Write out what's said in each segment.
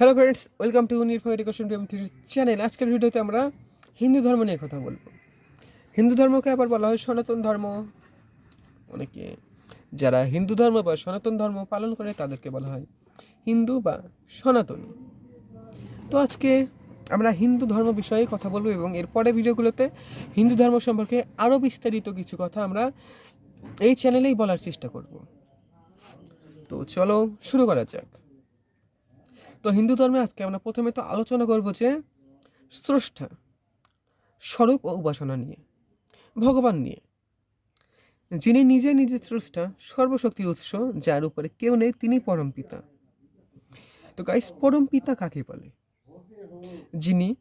Hello friends welcome to Nirbhoy education two channel আজকের ভিডিওতে আমরা হিন্দু ধর্ম নিয়ে কথা বলব। হিন্দু ধর্মকে আবার বলা হয় সনাতন ধর্ম। অনেকে যারা হিন্দু ধর্ম বা সনাতন ধর্ম পালন করে তাদেরকে বলা হয় হিন্দু বা সনাতনী। তো আজকে আমরা হিন্দু ধর্ম বিষয়ে কথা বলব এবং এর পরে ভিডিওগুলোতে হিন্দু ধর্ম সম্পর্কে আরও বিস্তারিত কিছু কথা আমরা এই চ্যানেলেই বলার চেষ্টা করব। তো চলো শুরু করা যাক। তো হিন্দু ধর্মে আজকে আমরা প্রথমে তো আলোচনা করব যে স্রষ্টা, স্বরূপ ও উপাসনা নিয়ে, ভগবান নিয়ে। যিনি নিজে নিজে স্রষ্টা, সর্বশক্তির উৎস, যার উপরে কেউ নেই, তিনি পরম পিতা। তো গাইস পরম পিতা কাকে বলে? যিনি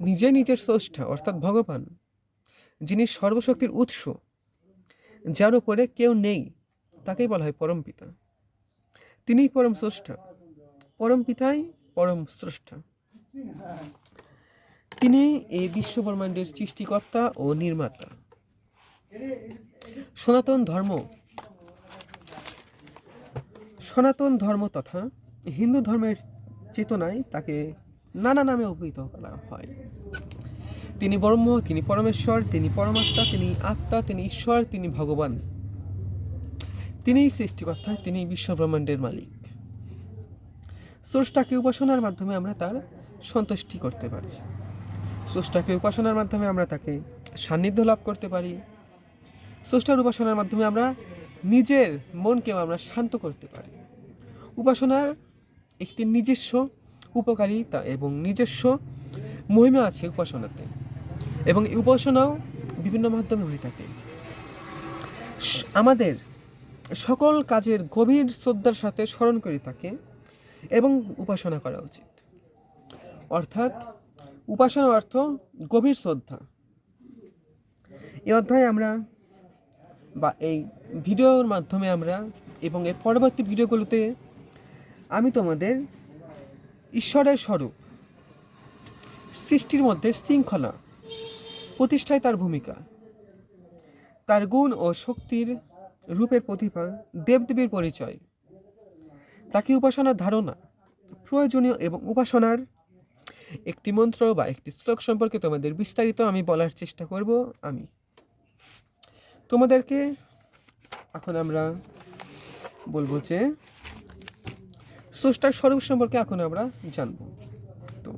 নিজে নিজের স্রষ্টা, অর্থাৎ ভগবান, যিনি সর্বশক্তির উৎস, যার উপরে কেউ নেই, তাকেই বলা হয় পরম পিতা। তিনিই পরম স্রষ্টা। পরম পিতাই, পরম স্রষ্টা। তিনি এই বিশ্ব ব্রহ্মাণ্ডের সৃষ্টিকর্তা ও নির্মাতা। সনাতন ধর্ম সনাতন ধর্ম তথা হিন্দু ধর্মের চেতনায় তাকে নানা নামে অভিহিত করা হয়। তিনি ব্রহ্ম, তিনি পরমেশ্বর, তিনি পরমাত্মা, তিনি আত্মা, তিনি ঈশ্বর, তিনি ভগবান। তিনিই সৃষ্টিকর্তা, তিনি বিশ্ব ব্রহ্মাণ্ডের মালিক। স্রষ্টাকে উপাসনার মাধ্যমে আমরা তার সন্তুষ্টি করতে পারি। স্রষ্টাকে উপাসনার মাধ্যমে আমরা তাকে সান্নিধ্য লাভ করতে পারি। স্রষ্টার উপাসনার মাধ্যমে আমরা নিজের মনকেও আমরা শান্ত করতে পারি। উপাসনার একটি নিজস্ব উপকারিতা এবং নিজস্ব মহিমা আছে উপাসনাতে এবং এই উপাসনাও বিভিন্ন মাধ্যমে হয়ে থাকে। আমাদের সকল কাজের গভীর শ্রদ্ধার সাথে স্মরণ করে থাকে। এবং উপাসনা করা উচিত। অর্থাৎ উপাসনা অর্থ গভীর শ্রদ্ধা। এই অধ্যায়ে আমরা বা এই ভিডিওর মাধ্যমে আমরা এবং এর পরবর্তী ভিডিওগুলোতে আমি তোমাদের ঈশ্বরের স্বরূপ, সৃষ্টির মধ্যে শৃঙ্খলা, প্রতিষ্ঠায় তার ভূমিকা, তার গুণ ও শক্তির রূপের প্রতিভা দেবদেবীর পরিচয়, তাকে উপাসনার ধারণা প্রয়োজনীয় এবং উপাসনার একটি মন্ত্র বা একটি শ্লোক সম্পর্কে তোমাদের বিস্তারিত আমি বলার চেষ্টা করব, আমি। তোমাদেরকে এখন আমরা বলব যে স্রষ্টার স্বরূপ সম্পর্কে এখন আমরা জানব। তো,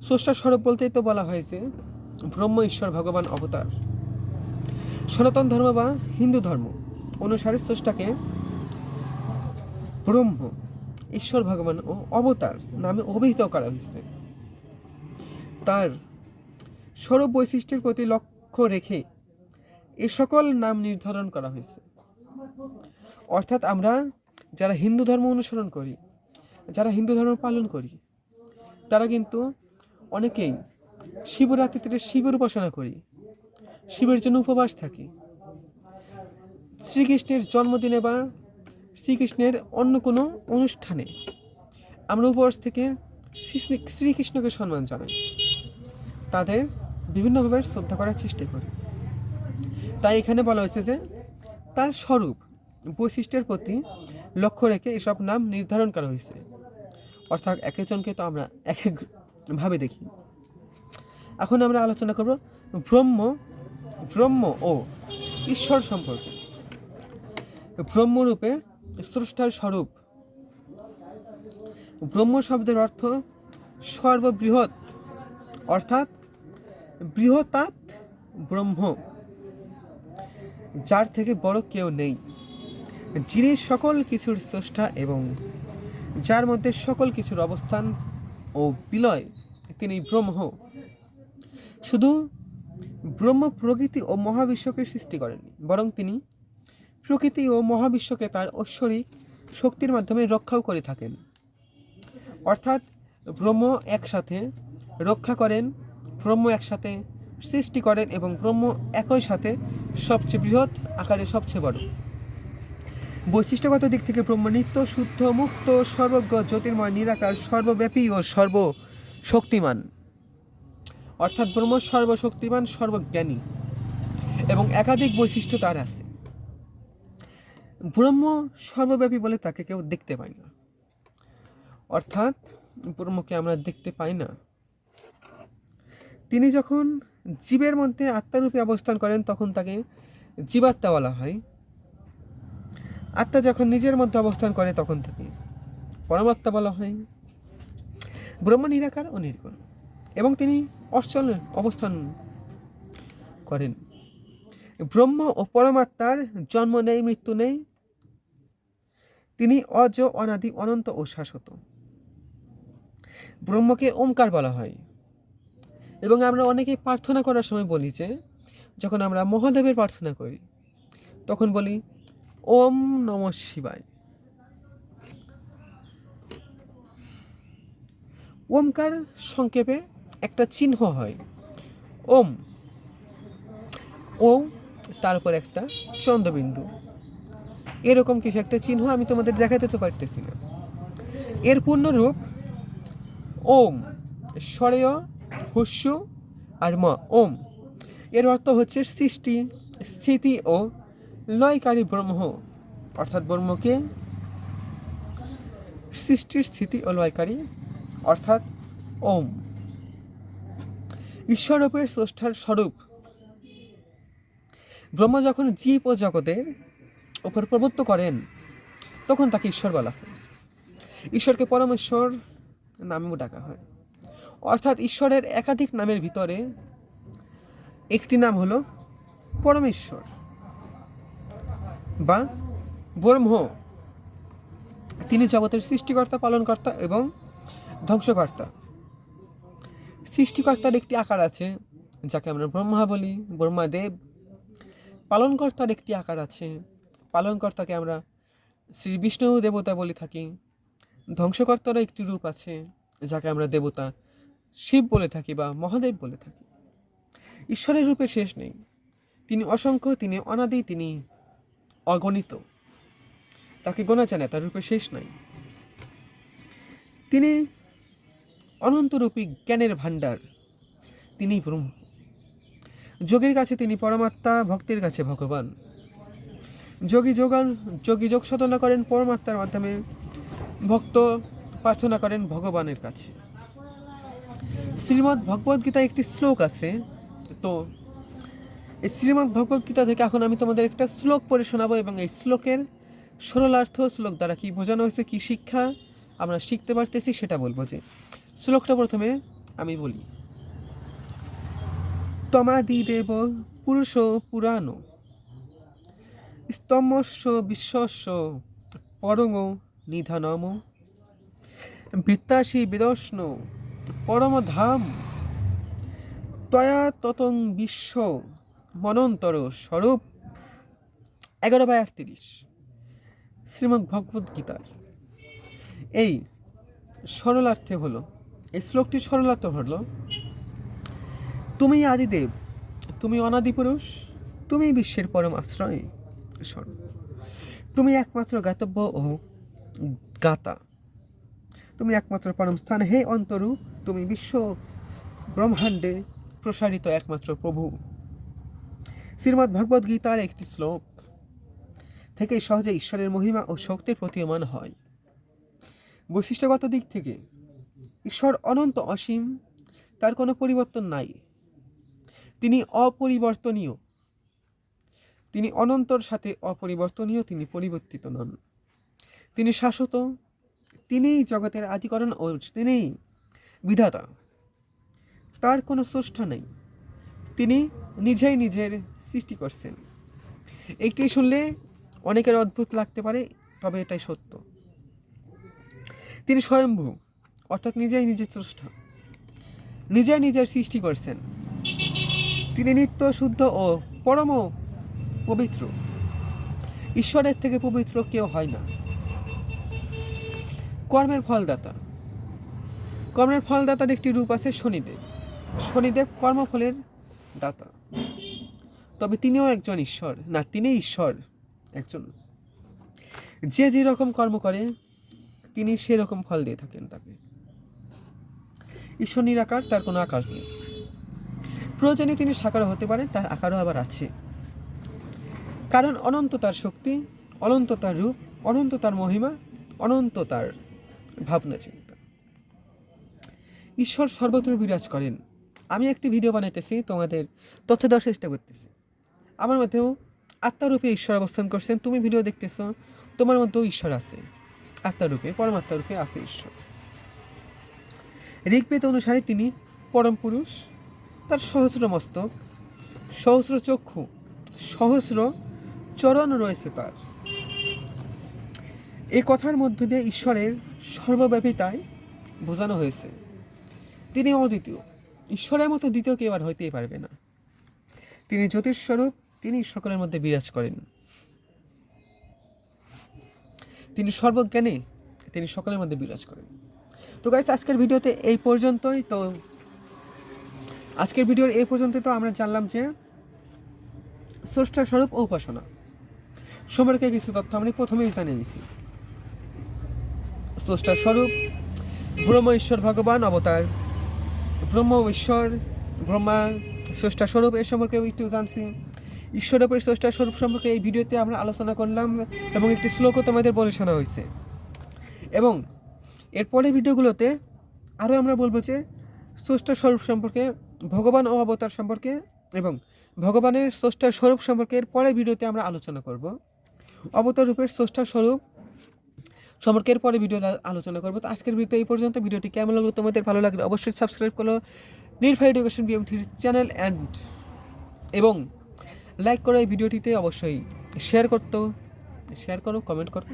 স্রষ্টার স্বরূপ বলতেই তো বলা হয়েছে ব্রহ্ম, ঈশ্বর, ভগবান, অবতার। সনাতন ধর্ম বা হিন্দু ধর্ম অনুসারে স্রষ্টাকে ব্রহ্ম ঈশ্বর ভগবান ও অবতার নামে অভিহিত করা হয়েছে। তার স্বরূপ বৈশিষ্ট্যের প্রতি লক্ষ্য রেখে এ সকল নাম নির্ধারণ করা হয়েছে। অর্থাৎ আমরা যারা হিন্দু ধর্ম অনুসরণ করি, যারা হিন্দু ধর্ম পালন করি, তারা কিন্তু অনেকেই শিবরাত্রিতে শিবের উপাসনা করি, শিবের জন্য উপবাস থাকি, শ্রীকৃষ্ণের জন্মদিনে বা শ্রীকৃষ্ণের অন্য কোনো অনুষ্ঠানে। আমরা উপবাস থেকে শ্রী- শ্রীকৃষ্ণকে সম্মান জানাই। তাদের বিভিন্নভাবে শ্রদ্ধা করার চেষ্টা করি। তাই এখানে বলা হয়েছে যে, তার স্বরূপ, বৈশিষ্ট্যের প্রতি লক্ষ্য রেখে এসব নাম নির্ধারণ করা হয়েছে। অর্থাৎ এক একজনকে তো আমরা এক একভাবে দেখি। এখন আমরা আলোচনা করব ব্রহ্ম ব্রহ্ম ও ঈশ্বর সম্পর্কে। ব্রহ্মরূপে স্রষ্টার স্বরূপ। ব্রহ্ম শব্দের অর্থ সর্ববৃহৎ, অর্থাৎ বৃহতাৎ ব্রহ্ম, যার থেকে বড় কেউ নেই, যিনি সকল কিছুর স্রষ্টা এবং যার মধ্যে সকল কিছুর অবস্থান ও বিলয়, তিনি ব্রহ্ম। শুধু ব্রহ্ম প্রকৃতি ও মহাবিশ্বকে সৃষ্টি করেননি, বরং তিনি প্রকৃতি ও মহাবিশ্বকে তার ঐশ্বরিক শক্তির মাধ্যমে রক্ষাও করে থাকেন। অর্থাৎ ব্রহ্ম একসাথে রক্ষা করেন, ব্রহ্ম একসাথে সৃষ্টি করেন এবং ব্রহ্ম একই সাথে সবচেয়ে বৃহৎ আকারে সবচেয়ে বড়। বৈশিষ্ট্যগত দিক থেকে ব্রহ্ম নিত্য শুদ্ধ, মুক্ত, সর্বজ্ঞ, জ্যোতির্ময়, নিরাকার, সর্বব্যাপী ও সর্ব শক্তিমান অর্থাৎ ব্রহ্ম সর্বশক্তিমান, সর্বজ্ঞানী এবং একাধিক বৈশিষ্ট্য তার আছে। ব্রহ্ম সর্বব্যাপী বলে তাকে কেউ দেখতে পায় না। অর্থাৎ ব্রহ্মকে আমরা দেখতে পাই না। তিনি যখন জীবের মধ্যে আত্মারূপে অবস্থান করেন, তখন তাকে জীবাত্মা বলা হয়। আত্মা যখন নিজের মধ্যে অবস্থান করে, তখন তাকে পরমাত্মা বলা হয়। ব্রহ্ম নিরাকার ও নির্গুণ এবং তিনি অচল অবস্থান করেন। ব্রহ্ম ও পরমাত্মার জন্ম নেই, মৃত্যু নেই তিনি অজ, অনাদি, অনন্ত ও শাশ্বত। ব্রহ্মকে ওমকার বলা হয়। এবং আমরা অনেকেই প্রার্থনা করার সময় বলি যে, যখন আমরা মহাদেবের প্রার্থনা করি, তখন বলি, ওম নম শিবায়। ওমকার সংক্ষেপে একটা চিহ্ন হয়। ওম। ওম তারপর একটা চন্দ্রবিন্দু। এরকম কিছু একটা চিহ্ন আমি তোমাদের দেখাতে তো পারতেছি না। এর পূর্ণরূপ ওম, স্বরেয়, হুস্য আর ম, ওম। এর অর্থ হচ্ছে সৃষ্টি, স্থিতি ও লয়কারী ব্রহ্ম। অর্থাৎ ব্রহ্মকে সৃষ্টির স্থিতি ও লয়কারী, অর্থাৎ ওম। ঈশ্বরূপের স্রষ্টার স্বরূপ। ব্রহ্ম যখন জীব ও জগতের উপর প্রভুত্ব করেন, তখন তাকে ঈশ্বর বলা হয়। ঈশ্বরকে পরমেশ্বর নামেও ডাকা হয়। অর্থাৎ ঈশ্বরের একাধিক নামের ভিতরে একটি নাম হলো পরমেশ্বর বা ব্রহ্ম। তিনি জগতের সৃষ্টিকর্তা, পালনকর্তা এবং ধ্বংসকর্তা। সৃষ্টিকর্তার একটি আকার আছে, যাকে আমরা ব্রহ্মা বলি, ব্রহ্মাদেব। পালনকর্তার একটি আকার আছে পালনকর্তাকে আমরা শ্রী বিষ্ণু দেবতা বলে থাকি। ধ্বংসকর্তারও একটি রূপ আছে, যাকে আমরা দেবতা শিব বলে থাকি বা মহাদেব বলে থাকি। ঈশ্বরের রূপে শেষ নেই। তিনি অসংখ্য, তিনি অনাদি, তিনি অগণিত। তাকে গোনা জানে তার রূপে শেষ নাই। তিনি অনন্তরূপী জ্ঞানের ভাণ্ডার। তিনি ব্রহ্ম। যোগের কাছে তিনি পরমাত্মা, ভক্তের কাছে ভগবান। যোগী যোগান, যোগী যোগ সাধনা করেন পরমাত্মার মাধ্যমে, ভক্ত প্রার্থনা করেন ভগবানের কাছে। শ্রীমদ্ ভগবদ গীতা একটি শ্লোক আছে, তো এই শ্রীমদ্ ভগবদ গীতা থেকে এখন আমি তোমাদের একটা শ্লোক পড়ে শোনাবো এবং এই শ্লোকের সরলার্থ শ্লোক দ্বারা কি বোঝানো হয়েছে, কি শিক্ষা আমরা শিখতে পারতেছি সেটা বলব যে, শ্লোকটা প্রথমে আমি বলি। তমাদি দেব পুরুষ পুরাণ। স্তমস্য বিশ্বস্য পরং নিধানম। বিত্তাসী বিদষ্ণ পরমধাম। তয়া ততং বিশ্ব মনন্তর স্বরূপ। এগারো বাই আটত্রিশ। শ্রীমদ্ ভগবদ গীতার এই সরলার্থে হলো, এই শ্লোকটি সরলার্থ হলো, তুমি আদিদেব, তুমি অনাদি পুরুষ তুমি বিশ্বের পরম আশ্রয়। স্বরূপ তুমি একমাত্র জ্ঞাতব্য ও গাতা। তুমি একমাত্র পরম স্থান। হে অন্তরু, তুমি বিশ্ব ব্রহ্মাণ্ডে প্রসারিত একমাত্র প্রভু। শ্রীমদ্ ভগবদ গীতার একটি শ্লোক থেকে সহজে ঈশ্বরের মহিমা ও শক্তির প্রতীয়মান হয়। বৈশিষ্ট্যগত দিক থেকে, ঈশ্বর অনন্ত অসীম, তার কোনো পরিবর্তন নাই। তিনি অপরিবর্তনীয়। তিনি অনন্তর সাথে অপরিবর্তনীয় তিনি পরিবর্তিত নন। তিনি শাশ্বত, তিনিই জগতের আদিকরণ ও তিনিই বিধাতা। তার কোনো স্রষ্টা নেই। তিনি নিজেই নিজের সৃষ্টি করছেন। একটি শুনলে অনেকের অদ্ভুত লাগতে পারে, তবে এটাই সত্য। তিনি স্বয়ম্ভু, অর্থাৎ নিজেই নিজের স্রষ্টা। নিজেই নিজের সৃষ্টি করছেন। তিনি নিত্য শুদ্ধ ও পরম পবিত্র। ঈশ্বরের থেকে পবিত্র কেউ হয় না। কর্মের ফলদাতা। কর্মের ফলদাতার একটি রূপ আছে শনিদেব। শনিদেব কর্মফলের দাতা। তবে তিনিও একজন ঈশ্বর, না তিনি ঈশ্বর একজন। যে যে রকম কর্ম করে, তিনি সেরকম ফল দিয়ে থাকেন তাকে। ঈশ্বর নিরাকার, তার কোনো আকার নেই। প্রয়োজনে তিনি সাকার হতে পারেন, তার আকারও আবার আছে। কারণ অনন্ত তার শক্তি, অনন্ত তার রূপ, অনন্ত তার মহিমা, অনন্ত তার ভাবনা চিন্তা। ঈশ্বর সর্বত্র বিরাজ করেন। আমি একটি ভিডিও বানাইতেছি, তোমাদের তথ্য দেওয়ার চেষ্টা করতেছি। আমার মধ্যেও আত্মারূপে ঈশ্বর অবস্থান করছেন। তুমি ভিডিও দেখতেছ, তোমার মধ্যেও ঈশ্বর আছে। আত্মারূপে, পরমাত্মারূপে আছে ঈশ্বর। ঋগ্বেদ অনুসারে তিনি পরম পুরুষ, তার সহস্র মস্তক, সহস্র চক্ষু, সহস্র চরণ রয়েছে তার। এই কথার মধ্য দিয়ে ঈশ্বরের সর্বব্যাপিতায় বোঝানো হয়েছে। তিনি অদ্বিতীয়। ঈশ্বরের মতো দ্বিতীয় কেউ আর হইতেই পারবে না। তিনি জ্যোতিষস্বরূপ, তিনি সকলের মধ্যে বিরাজ করেন। তিনি সর্বজ্ঞানী, তিনি সকলের মধ্যে বিরাজ করেন। তো গাইস আজকের ভিডিওতে এই পর্যন্তই। তো আজকের ভিডিওর এই পর্যন্তই। তো আমরা জানলাম যে, স্রষ্টা স্বরূপ উপাসনা। সম্পর্কে কিছু তথ্য আমরা প্রথমেই জানিয়ে নিছি স্রষ্টা স্বরূপ, ব্রহ্ম ঈশ্বর ভগবান, অবতার। ব্রহ্ম ঈশ্বর ব্রহ্মা স্রষ্টা স্বরূপ এ সম্পর্কে একটু জানছি। ঈশ্বরের উপরে স্রষ্টা স্বরূপ সম্পর্কে এই ভিডিওতে আমরা আলোচনা করলাম এবং একটি শ্লোকও তোমাদের বলে শোনা হয়েছে। এবং এরপরে ভিডিওগুলোতে আরও আমরা বলব যে, স্রষ্টা স্বরূপ সম্পর্কে, ভগবান ও অবতার সম্পর্কে এবং ভগবানের স্রষ্টা স্বরূপ সম্পর্কে এর পরের ভিডিওতে আমরা আলোচনা করব। অবতার রূপের স্রষ্টা স্বরূপ সম্পর্কে পরে ভিডিও আলোচনা করব। তো আজকের ভিডিও এই পর্যন্ত। ভিডিওটি কেমন লাগল, তোমাদের ভালো লাগলে অবশ্যই সাবস্ক্রাইব করো। Nirbhoy education BM channel and এবং লাইক করো এই ভিডিওটিতে অবশ্যই। শেয়ার করতো শেয়ার করো কমেন্ট করো.